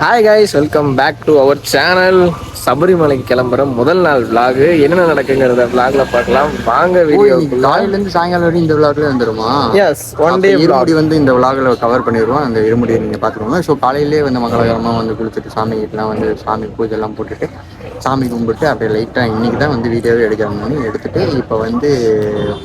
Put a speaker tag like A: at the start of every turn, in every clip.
A: Hi guys welcome back to our channel சபரிமலைக்கு கிளம்புற முதல் நாள் vlog. என்னென்ன நடக்குங்கிறத vlogல பார்க்கலாம். வாங்க வீடியோ
B: காலையில இருந்து சாயங்காலம் வரையும் இந்த விளாக்ல வந்துருமா?
A: எஸ் ஒன் டே
B: இருமுடி வந்து இந்த விளாக்ல கவர் பண்ணிடுவோம். அந்த இருமுடியை நீங்க பாத்துக்கோங்க ஸோ காலையிலேயே வந்து மங்களகரமா வந்து குளிச்சுட்டு சாமி கிட்டலாம் வந்து சாமி பூஜை எல்லாம் போட்டுட்டு சாமி கும்பிட்டு அப்படியே லைட்டா இன்னைக்கு தான் வந்து வீடியோவே எடுக்கிறோம்னு எடுத்துட்டு இப்போ வந்து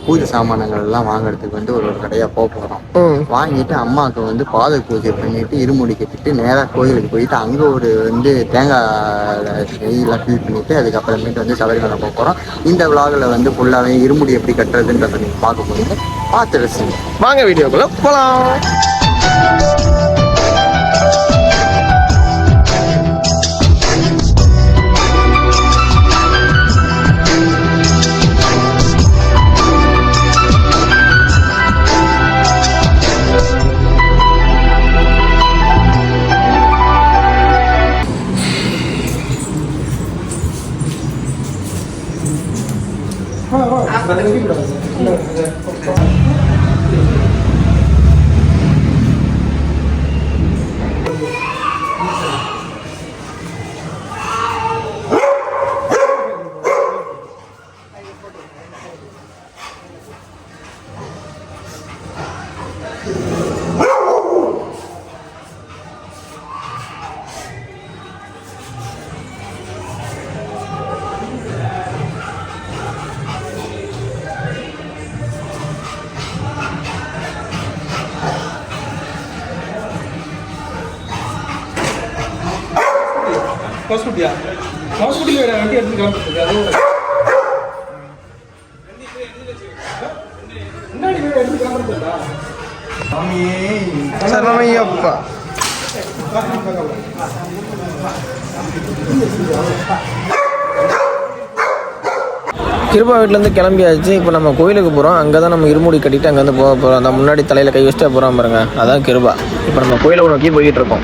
B: பூஜை சாமானங்கள் எல்லாம் வாங்குறதுக்கு வந்து ஒரு ஒரு கடையா போக போறோம்.
A: ம்.
B: வாங்கிட்டு அம்மாவுக்கு வந்து பாத பூஜை பண்ணிட்டு இருமுடி கட்டிட்டு நேரா கோயிலுக்கு போயிட்டு அங்க ஒரு வந்து தேங்காய் நெய்யெல்லாம் ஃபில் பண்ணிட்டு அதுக்கப்புறமேட்டு வந்து சபரிமலை போக போறோம். இந்த விழாவில் வந்து ஃபுல்லாவே இருமுடி எப்படி கட்டுறதுன்றத நீங்க பார்க்க போறீங்க. பார்த்து ரசிங்க.
A: வாங்க வீடியோக்குள்ள போலாம்.
C: ஹாஸ்பிட்டியா ஹாஸ்பிட்டல் வண்டி எடுத்து கிளம்பிட்டு அதோட முன்னாடி எடுத்து
A: சரமையப்பா வீட்டிலேருந்து கிளம்பியாச்சு. இப்போ நம்ம கோயிலுக்கு போகிறோம் அங்கே தான் நம்ம இருமுடி கட்டிட்டு அங்கேருந்து போக போகிறோம் அந்த முன்னாடி தலையில் கை வச்சுட்டே போகிறோம் பாருங்க. அதான் கிருபா. இப்போ நம்ம கோயிலை நோக்கி போய்கிட்டு இருக்கோம்.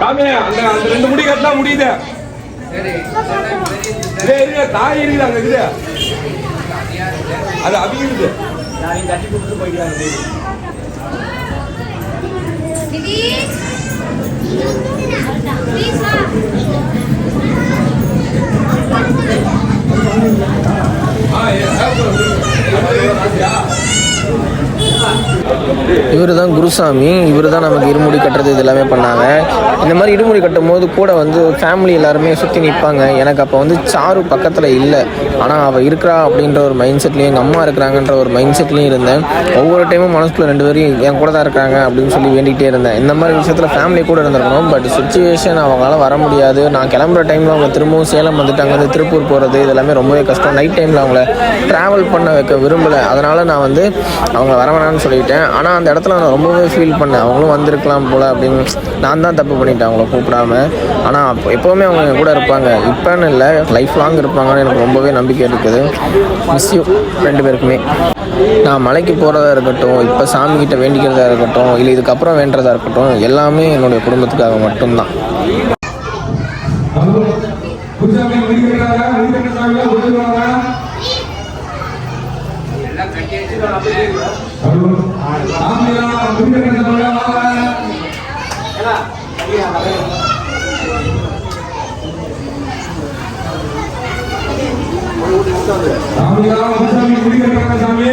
C: காமி அந்த அந்த ரெண்டு முடி கட்டினா முடியுது. இருங்க தாய் இருக்குது அங்க இருக்குது அது அவியுது
A: இவர் தான் குருசாமி இவர் தான் நமக்கு இருமுடி கட்டுறது இது எல்லாமே பண்ணாங்க. இந்த மாதிரி இருமுடி கட்டும் போது கூட வந்து ஃபேமிலி எல்லாருமே சுற்றி நிற்பாங்க எனக்கு அப்போ வந்து சாரு பக்கத்தில் இல்லை. ஆனால் அவள் இருக்கிறா அப்படின்ற ஒரு மைண்ட் செட்லேயும் எங்கள் அம்மா இருக்கிறாங்கன்ற ஒரு மைண்ட் செட்லேயும் இருந்தேன். ஒவ்வொரு டைமும் மனசுக்குள்ள ரெண்டு பேரும் என் கூட தான் இருக்காங்க அப்படின்னு சொல்லி வேண்டிகிட்டே இருந்தேன். இந்த மாதிரி விஷயத்தில் ஃபேமிலி கூட இருந்திருக்கணும். பட் சுச்சுவேஷன் அவங்களால வர முடியாது. நான் கிளம்புற டைமில் அவங்க திரும்பவும் சேலம் வந்துட்டாங்க. வந்து திருப்பூர் போகிறது இது எல்லாமே ரொம்பவே கஷ்டம். நைட் டைமில் அவங்கள ட்ராவல் பண்ண வைக்க விரும்பலை. அதனால் நான் வந்து அவங்க வர வேணாம்னு சொல்லிட்டேன் ஆனால் அந்த இடத்துல நான் ரொம்பவே ஃபீல் பண்ணேன். அவங்களும் வந்திருக்கலாம் போல் அப்படின்னு நான் தான் தப்பு பண்ணிட்டேன் அவங்கள கூப்பிடாம. ஆனால் அப்போ எப்போவுமே அவங்க என் கூட இருப்பாங்க. இப்போன்னு இல்லை லைஃப் லாங் இருப்பாங்கன்னு எனக்கு ரொம்பவே நம்பிக்கை இருக்குது. மிஸ் யூ ரெண்டு பேருக்குமே. நான் மலைக்கு போகிறதா இருக்கட்டும் இப்போ சாமிக்கிட்ட வேண்டிக்கிறதா இருக்கட்டும் இல்லை இதுக்கப்புறம் வேண்டுறதா இருக்கட்டும் எல்லாமே என்னுடைய குடும்பத்துக்காக மட்டும்தான்.
C: சாமி குடிக்கிறேன் சாமி.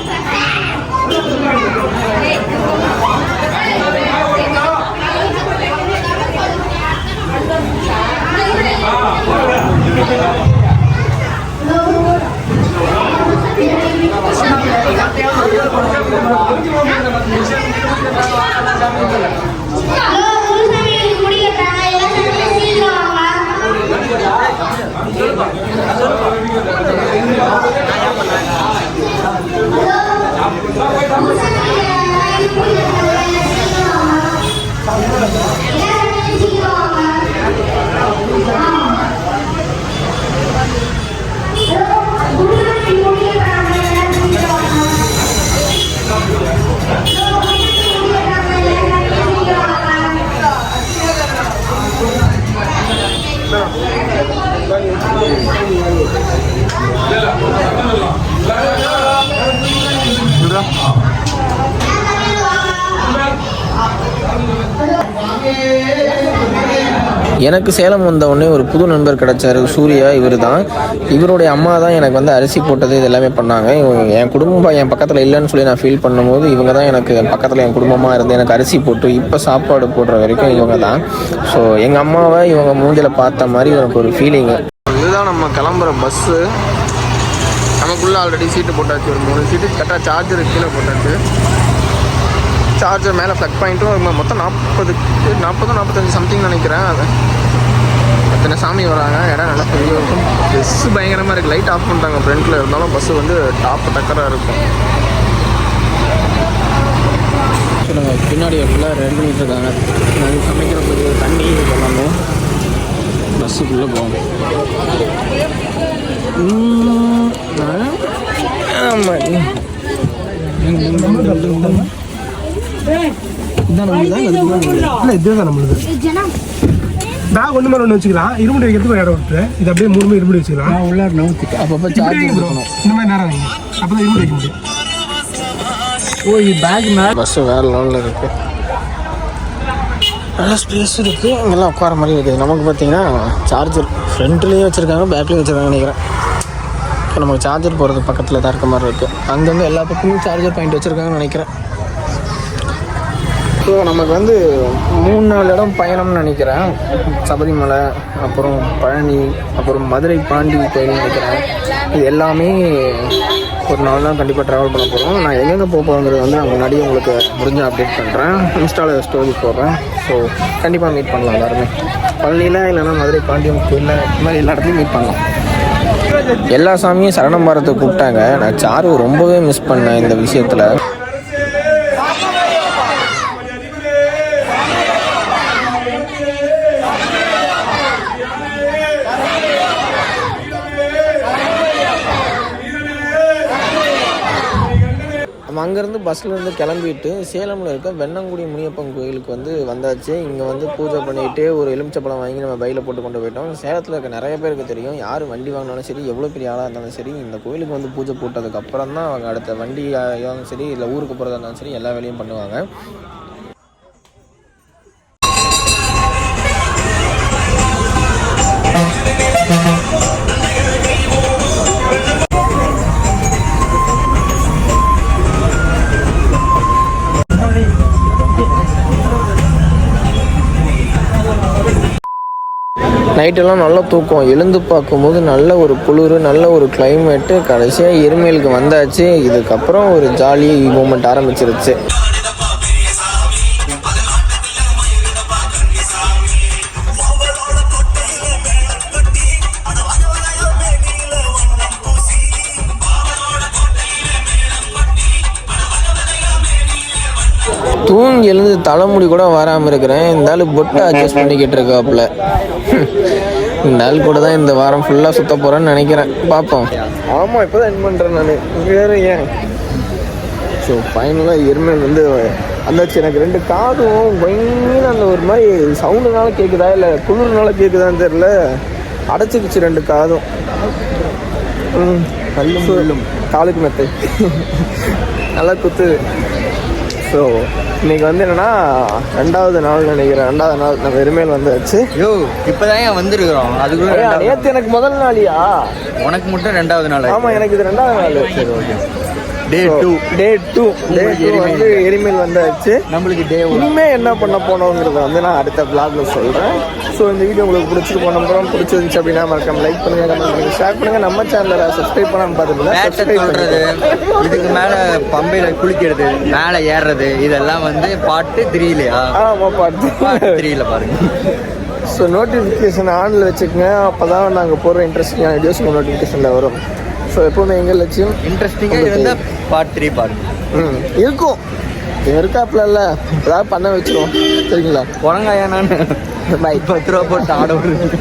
C: Halo, halo,
B: halo, halo.
A: எனக்கு சேலம் வந்த உடனே ஒரு புது நண்பர் கிடச்சார் சூர்யா இவர் தான் இவருடைய அம்மா தான் எனக்கு வந்து அரிசி போட்டது இது எல்லாமே பண்ணாங்க. என் குடும்பம் என் பக்கத்தில் இல்லைன்னு சொல்லி நான் ஃபீல் பண்ணும்போது இவங்க தான் எனக்கு என் பக்கத்தில் என் குடும்பமாக இருந்து எனக்கு அரிசி போட்டு இப்போ சாப்பாடு போடுற வரைக்கும் இவங்க தான். ஸோ எங்கள் அம்மாவை இவங்க மூஞ்சில் பார்த்த மாதிரி எனக்கு ஒரு ஃபீலிங்கு இதுதான் நம்ம கிளம்புற பஸ்ஸு நமக்குள்ளே ஆல்ரெடி சீட்டு போட்டாச்சு ஒரு மூணு சீட்டு கரெக்டாக சார்ஜர் கீழே போட்டாச்சு. சார்ஜர் மேலே ப்ளக் பாயிண்ட்டும் மொத்தம் நாற்பது நாற்பதும் நாற்பத்தஞ்சு சம்திங் நினைக்கிறேன் அது. அத்தனை சாமி வராங்க இடம் நல்லா பெரிய இருக்கும் பஸ்ஸு பயங்கரமாக இருக்குது லைட் ஆஃப் பண்ணுறாங்க ஃப்ரண்ட்டில் இருந்தாலும் பஸ்ஸு வந்து டாப் டக்கராக இருக்கும். சொல்லுங்கள் பின்னாடி ஃபுல்லாக ரெடி பண்ணிட்டு இருக்காங்க சமைக்கிற போது தண்ணி எல்லாமே பஸ்ஸுக்குள்ளே போகும்
D: இல்லை இதுதான் நம்மளுது பேக் ஒன்று மேலே ஒன்று வச்சுக்கலாம். இருமுடி வைக்கிறதுக்கு ஒரு இடம் விட்டு இது அப்படியே மூணுமே இருமுடி வச்சுக்கலாம்.
A: அப்பப்போ
D: இப்படி
A: சார்ஜ்
D: வைங்க bro.
A: இருக்கணும்
D: இந்த மாதிரி நேரம் வைங்க. அப்போ தான் இருமுடி வைக்க முடியும்.
A: பஸ்ஸு வேறு லெவலில் இருக்கு. நல்ல ஸ்பேஸ் இருக்குது இங்கெல்லாம் உட்கார மாதிரி இருக்குது. நமக்கு பார்த்தீங்கன்னா சார்ஜர் ஃப்ரண்ட்லேயும் வச்சுருக்காங்க பேக்லேயும் வச்சுருக்காங்க நினைக்கிறேன். இப்போ நமக்கு சார்ஜர் போகிறது பக்கத்தில் தான் இருக்க மாதிரி இருக்குது அங்கங்கே எல்லா பக்கமும் சார்ஜர் பாயிண்ட் வச்சுருக்காங்கன்னு நினைக்கிறேன். ஸோ நமக்கு வந்து மூணு நாலு இடம் பயணம்னு நினைக்கிறேன். சபரிமலை அப்புறம் பழனி அப்புறம் மதுரை பாண்டி கோயில்னு நினைக்கிறேன். இது எல்லாமே ஒரு நாள் நாள் கண்டிப்பாக ட்ராவல் பண்ண போகிறோம் நான் எங்கெங்கே போக போகிறேங்கிறது வந்து நான் முன்னாடியே உங்களுக்கு முடிஞ்ச அப்டேட் பண்ணுறேன் இன்ஸ்டாவில் ஸ்டோரி போடுறேன். ஸோ கண்டிப்பாக மீட் பண்ணலாம் எல்லாருமே. பழனியில் இல்லைன்னா மதுரை பாண்டியம் கோயிலில் இந்த மாதிரி எல்லா இடத்துலையும் மீட் பண்ணலாம். எல்லா சாமியும் சரணம் பாரத்தை கூப்பிட்டாங்க. நான் சாரு ரொம்பவே மிஸ் பண்ணேன் இந்த விஷயத்தில் நம்ம அங்கேருந்து பஸ்ஸில் இருந்து கிளம்பிட்டு சேலமில் இருக்க வெண்ணங்குடி முனியப்பன் கோயிலுக்கு வந்து வந்தாச்சு. இங்கே வந்து பூஜை பண்ணிட்டு ஒரு எலுமிச்சப்பழம் வாங்கி நம்ம பையில் போட்டு கொண்டு போயிட்டோம். சேலத்தில் இருக்க நிறைய பேருக்கு தெரியும். யார் வண்டி வாங்கினாலும் சரி எவ்வளோ பெரிய ஆளாக இருந்தாலும் சரி இந்த கோயிலுக்கு வந்து பூஜை போட்டதுக்கப்புறம் தான் அவங்க அடுத்த வண்டி இருந்தாலும் சரி இல்லை ஊருக்கு போகிறதா இருந்தாலும் சரி எல்லா வேலையும் பண்ணுவாங்க. நைட்டெல்லாம் நல்லா தூக்கம். எழுந்து பார்க்கும்போது நல்ல ஒரு குளிர் நல்ல ஒரு கிளைமேட்டு கடைசியாக எருமையிலுக்கு வந்தாச்சு. இதுக்கப்புறம் ஒரு ஜாலி மூமெண்ட் ஆரம்பிச்சிருச்சு. தூங்கி எழுந்து தலைமுடி கூட வராமல் இருக்கிறேன். இந்த ஆள் பொட்டை அட்ஜஸ்ட் பண்ணிக்கிட்டு இருக்காப்புல. இந்த ஆள் கூட தான் இந்த வாரம் ஃபுல்லாக சுத்த போகிறேன்னு நினைக்கிறேன். பார்ப்போம் ஆமாம் இப்போ தான் என் பண்ணுறேன் நான் வேறு ஏன்? ஸோ ஃபைனலாக எருமையில் வந்து அந்தாச்சு எனக்கு ரெண்டு காதும் பயங்கர அந்த ஒரு மாதிரி சவுண்டுனால கேட்குதா இல்லை குளிர்னால கேட்குதான்னு தெரில அடைச்சிக்கிச்சு ரெண்டு காதும். ம். கல்லும் காலுக்கு மெத்தை. நல்லா குத்துது ஸோ இன்னைக்கு வந்து என்னன்னா ரெண்டாவது நாள் நினைக்கிறேன். ரெண்டாவது நாள் நம்ம எருமையில் வந்தாச்சு.
B: யோ இப்பதான் வந்திருக்கிறோம். அதுக்குள்ள
A: நேத்து எனக்கு முதல் நாளியா?
B: உனக்கு மட்டும் ரெண்டாவது நாள்
A: ஆமா எனக்கு இது ரெண்டாவது நாள்.
B: சரி okay. Day two
A: day two day two வந்து எரிமேல் வந்தாச்சு.
B: நம்மளுக்கு டே
A: இனிமே என்ன பண்ண போனோங்கிறத வந்து நான் அடுத்த vlogல சொல்றேன். ஸோ இந்த வீடியோ உங்களுக்கு பிடிச்சிட்டு போன அப்புறம் பிடிச்சிருந்துச்சு அப்படின்னா மறக்காம லைக் பண்ணுங்க கமெண்ட் பண்ணுங்க ஷேர் பண்ணுங்க. நம்ம சேனலை சப்ஸ்கிரைப் பண்ணாம பார்த்துக்கலாம்
B: பேட்டை
A: சப்ஸ்கிரைப்
B: சொல்றது
A: பண்ணுங்க
B: இதுக்கு மேல பம்பையில குளிக்கிறது மேல ஏறுறது இதெல்லாம் வந்து பாட்டு த்ரீலையா
A: ஆமா
B: பாட்டு
A: பார்த்து
B: த்ரீல பாருங்க.
A: ஸோ நோட்டிஃபிகேஷன் ஆனில் வச்சுக்கோங்க. அப்போ தான் நாங்கள் போடுற இன்ட்ரெஸ்டிங்கான வீடியோஸ் உங்கள் நோட்டிஃபிகேஷனில் வரும். ஸோ எப்போவுமே எங்கள் லட்சியம்?
B: இன்ட்ரெஸ்டிங்கா இருந்தா பார்ட் த்ரீ பாருங்க.
A: ம் இருக்கும். இருக்காப்புல இல்லை. ஏதாவது பண்ண வச்சிருவோம். சரிங்களா?
B: உரங்காயா நான்?
A: பைக்
B: பத்து ரூபா போட்டு ஆட விடுறது